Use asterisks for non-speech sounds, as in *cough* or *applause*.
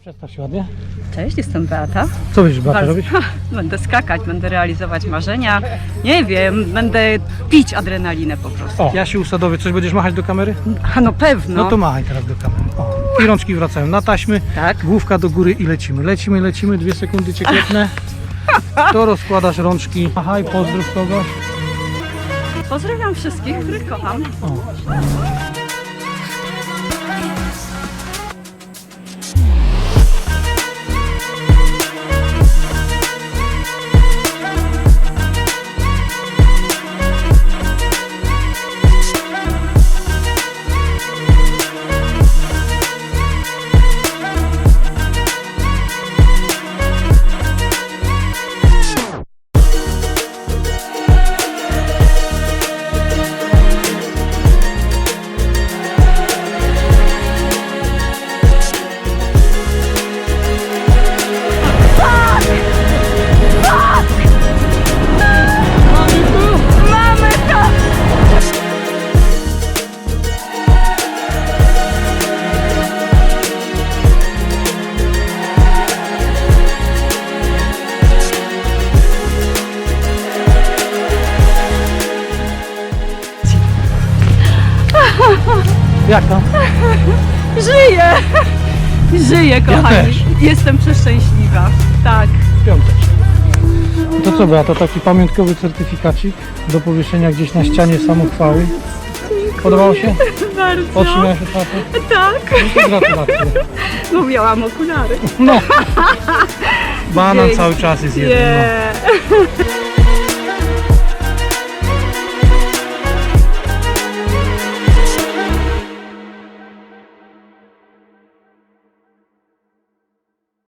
Przedstaw się ładnie. Cześć, jestem Beata. Co będziesz Beata Bardzo- robić? *laughs* Będę skakać, będę realizować marzenia. Nie wiem, będę pić adrenalinę po prostu. O, Jasiu Usadowy, coś będziesz machać do kamery? A no pewno. No to machaj teraz do kamery. O. I rączki wracają na taśmy, Tak. główka do góry i lecimy. Lecimy, lecimy, dwie sekundy cię klepnę. *laughs* To rozkładasz rączki. Machaj, pozdrów kogoś. Pozdrawiam wszystkich, których kocham. O. Jak tam? *laughs* Żyję! Żyję, kochani. też. Jestem przeszczęśliwa. Tak. Piątek. To co Beata, taki pamiątkowy certyfikacik do powieszenia gdzieś na ścianie samochwały. Podobało się? *laughs* Bardzo. Otrzymałeś otwartę? Tak. No to gratulacje. *laughs* Bo miałam okulary. No. Banan Dzięki. cały czas jest jeden. No. Nie.